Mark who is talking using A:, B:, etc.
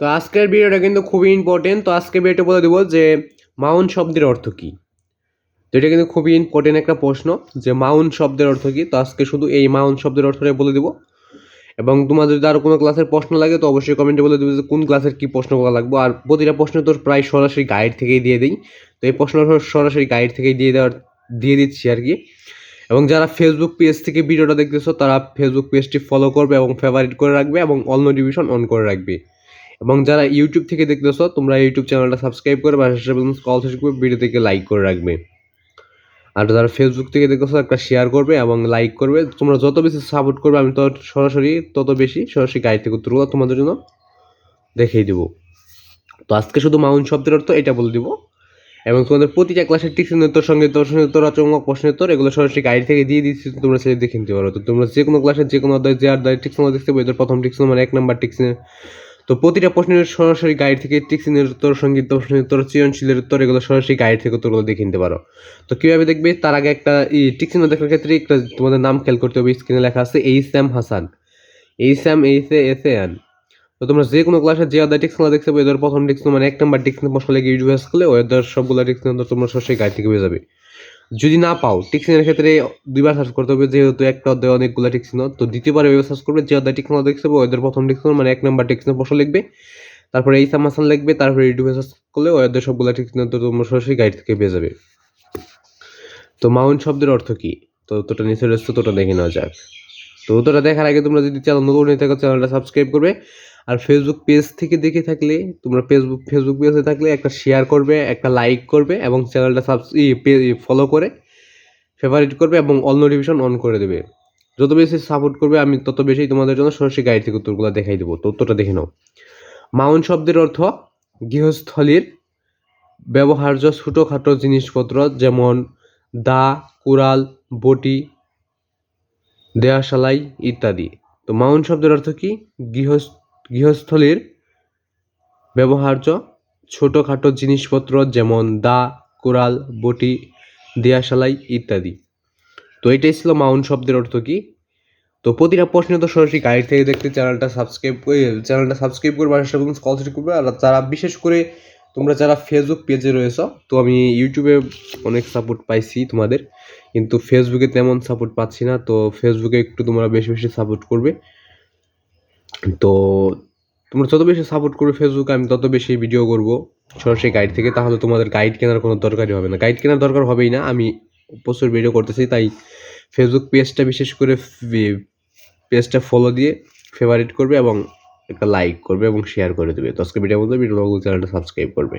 A: তো আজকের ভিডিওটা কিন্তু খুবই ইম্পর্টেন্ট তো আজকে ভিডিওটা বলে দেবো যে মাউন্ট শব্দের অর্থ কী? তো এটা কিন্তু খুবই ইম্পর্টেন্ট একটা প্রশ্ন যে মাউন্ট শব্দের অর্থ কী? তো আজকে শুধু এই মাউন্ট শব্দের অর্থটাই বলে দেবো। এবং তোমার যদি আরও কোনো ক্লাসের প্রশ্ন লাগে, তো অবশ্যই কমেন্টে বলে দেবে যে কোন ক্লাসের কী প্রশ্ন করা লাগবে। আর প্রতিটা প্রশ্ন তো প্রায় সরাসরি গাইড থেকেই দিয়ে দিই। তো এই প্রশ্ন সরাসরি গাইড থেকেই দিয়ে দেওয়ার, দিয়ে দিচ্ছি আর কি। এবং যারা ফেসবুক পেজ থেকে ভিডিওটা দেখতেছো, তারা ফেসবুক পেজটি ফলো করবে এবং ফেভারিট করে রাখবে এবং অল নোটিফিকেশন অন করে রাখবে। এবং যারা ইউটিউব থেকে দেখতেছো, তোমরা ইউটিউব চ্যানেলটা সাবস্ক্রাইব করে বা কল থেকে ভিডিও থেকে লাইক করে রাখবে। আর যারা ফেসবুক থেকে দেখতেছো, একটা শেয়ার করবে এবং লাইক করবে। তোমরা যত বেশি সাপোর্ট করবে, আমি তত সরাসরি, তত বেশি সরাসরি গাইড থেকে উত্তরগুলো তোমাদের জন্য দেখিয়ে দেবো। তো আজকে শুধু মাউন্ট শব্দের অর্থ এটা বলে দিব। এবং তোমাদের প্রতিটা ক্লাসের টিক্সিন উত্তর, সঙ্গে দর্শন উত্তর আচমক প্রশ্নের উত্তর, এগুলো সরাসরি গাইড থেকে দিয়ে দিচ্ছি, তোমরা সেটা দেখে নিতে পারো। তো তোমরা যে কোনো ক্লাসের যে কোনো অধ্যায়, যে অধ্যায় টিক্সিন দেখতে পাবো এদের প্রথম টিক্সিন মানে এক নাম্বার টিক্সিনের তো প্রতিটা প্রশ্নের সরাসরি গাইড থেকে টিক্সিনের উত্তর সংগীত প্রশ্নের উত্তর, সৃজনশীলের উত্তর, এগুলো সরাসরি গাইড থেকে উত্তরগুলো দেখে নিতে পারো। তো কীভাবে দেখবে? তার আগে একটা ই টিক্সিন দেখার ক্ষেত্রে একটা তোমাদের নাম খেয়াল করতে হবে স্ক্রিনে লেখা আছে H M Hasan. H M H A S A N তো তোমরা যে কোনো ক্লাসের যে অধ্যায় টিক্সগুলো দেখতে পাবে, এদের প্রথম টিক্স মানে এক নাম্বার টিক্স প্রশ্ন লেগে ইউটিউবে আসলে ওদের সবগুলো টিক্স তোমরা সরাসরি গাইড থেকে পেয়ে যাবে। যদি না পাও, টিক্সিনের ক্ষেত্রে দুইবার সার্চ করতে হবে, যেহেতু একটা অধ্যায় অনেকগুলো টিক্সিন তো দ্বিতীয়বার এভাবে সার্চ করবে, যে অধ্যায় টিক্সিন দেখতে পাবে ওদের প্রথম টিক্সিন মানে এক নাম্বার টিক্সিনের প্রশ্ন লিখবে, তারপরে এই সামাসান লিখবে, তারপরে ইউটিউবে সার্চ করলে ওদের সবগুলো টিক্সিন তো তোমরা সরাসরি গাইড থেকে পেয়ে যাবে। তো মাউন্ট শব্দের অর্থ কি? তো তোটা নিচে রয়েছে তোটা দেখে নেওয়া যাক। তো তোটা দেখার আগে তোমরা যদি চ্যানেল নতুন থাকো চ্যানেলটা সাবস্ক্রাইব করবে আর ফেসবুক পেজ থেকে দেখে থাকলে, তোমরা ফেসবুক ফেসবুক পেজে থাকলে একটা শেয়ার করবে, একটা লাইক করবে এবং চ্যানেলটা সাবস ফলো করে ফেভারিট করবে এবং অল নোটিফিকেশন অন করে দেবে। যত বেশি সাপোর্ট করবে, আমি তত বেশি তোমাদের জন্য সরাসরি গাইড থেকে উত্তরগুলো দেখাই দেবো। তো উত্তরটা দেখে নাও। মাউন্ট শব্দের অর্থ গৃহস্থলীর ব্যবহার্য ছোটোখাটো জিনিসপত্র যেমন দা, কুড়াল, বটি, দেয়াশালাই ইত্যাদি। তো মাউন্ট শব্দের অর্থ কি? গৃহ গৃহস্থলীর ব্যবহার্য ছোটোখাটো জিনিসপত্র যেমন দা, কুড়াল, বটি, দেয়াশালাই ইত্যাদি। তো এটাই ছিল মাউন্ট শব্দের অর্থ কী? তো প্রতিটা প্রশ্ন তো সরাসরি গাইড থেকে দেখতে চ্যানেলটা সাবস্ক্রাইব করে চ্যানেলটা সাবস্ক্রাইব করবে আর এবং কল করবে। আর যারা বিশেষ করে তোমরা যারা ফেসবুক পেজে রয়েছ, তো আমি ইউটিউবে অনেক সাপোর্ট পাইছি তোমাদের। কিন্তু ফেসবুকে তেমন সাপোর্ট পাচ্ছি না, তো ফেসবুকে একটু তোমরা বেশি বেশি সাপোর্ট করবে। তো তোমরা যত বেশি সাপোর্ট করবে ফেসবুকে আমি তত বেশি ভিডিও করব। সরাসরি গাইড থেকে, তাহলে তোমাদের গাইড কেনার কোনো দরকারই হবে না। গাইড কেনার দরকার হবেই না, আমি প্রচুর ভিডিও করতেছি, তাই ফেসবুক পেজটা বিশেষ করে পেজটা ফলো দিয়ে ফেভারিট করবে এবং একটা লাইক করবে এবং শেয়ার করে দেবে। তো আজকে ভিডিও বলতে ভিডিও চ্যানেলটা সাবস্ক্রাইব করবে।